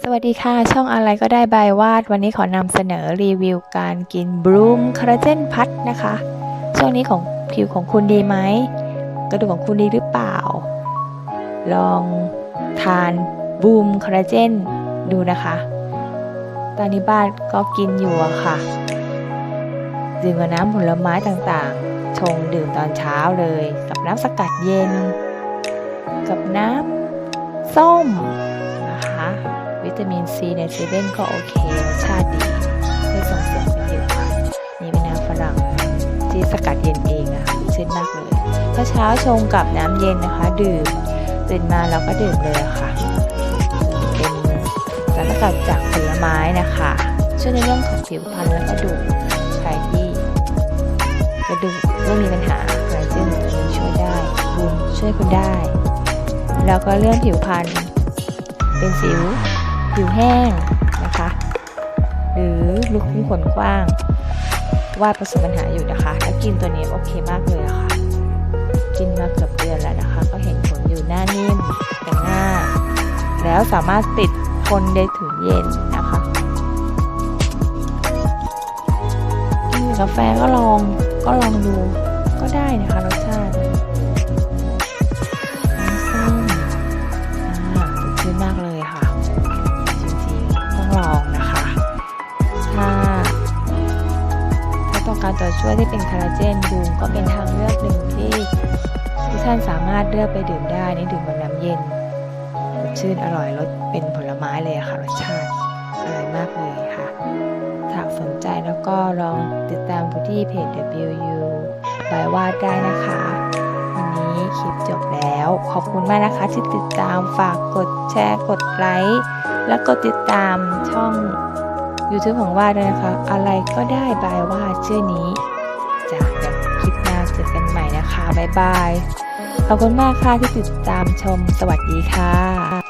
สวัสดีค่ะ ช่องอะไรก็ได้บายวาด วันนี้ขอนำเสนอรีวิวการกินบลูมคอลลาเจนพัดนะคะ ช่วงนี้ของผิวของคุณดีไหมกระดูกของคุณดีหรือเปล่า ลองทานบูมคอลลาเจนดูนะคะ ตอนนี้บ้านก็กินอยู่ค่ะ ดื่มกับน้ำผลไม้ต่างๆ ชงดื่มตอนเช้าเลย กับน้ำสกัดเย็น กับน้ำส้ม ตามินซีในเซเว่นก็โอเครสชาติดี ไม่ส่งเสียงเป็นผิวค่ะนี่เป็นน้ำฝรั่งที่สกัดเย็นเองอะค่ะชื่นมากเลยถ้าเช้าชงกับน้ำเย็นนะคะ ดื่มตื่นมาเราก็ดื่มเลยะค่ะ เป็นสารสกัดจากผลไม้นะคะ ช่วยในเรื่องของผิวพรรณและกระดูกใครที่กระดูกเริ่มมีปัญหาคอลลาเจนนี้ช่วยได้บุญช่วยคุณได้ แล้วก็เรื่องผิวพรรณเป็นสิว ผิวแห้งนะคะ หรือลุกคุ้มขนกว้างวาดประสบปัญหาอยู่นะคะ แล้วกินตัวนี้โอเคมากเลยะค่ะ กินมาเกือบเดือนแล้วนะคะ ก็เห็นผลอยู่หน้านิ่มแต่หน้า แล้วสามารถติดทนได้ถึงเย็นนะคะกินกับกาแฟก็ลองก็ลองดูก็ได้นะคะรสชาติ ตัวช่วยที่เป็นคอลลาเจนบูมก็เป็นทางเลือกหนึ่งที่ที่ท่านสามารถเลือกไปดื่มได้นี่ดื่มกับน้ำเย็นสดชื่นอร่อยรสเป็นผลไม้เลยค่ะรสชาติอร่อยมากเลยค่ะ ถ้าสนใจแล้วก็ลองติดตามดูที่เพจ WU บายวาดได้นะคะ วันนี้คลิปจบแล้ว ขอบคุณมากนะคะที่ติดตามฝากกดแชร์กดไลค์แล้วก็ติดตามช่อง YouTube ของว่าด้วยนะคะ อะไรก็ได้บายว่าชื่อนี้จ้ะคลิปหน้าเจอกันใหม่นะคะ บ๊ายบาย ขอบคุณมากค่ะที่ติดตามชม สวัสดีค่ะ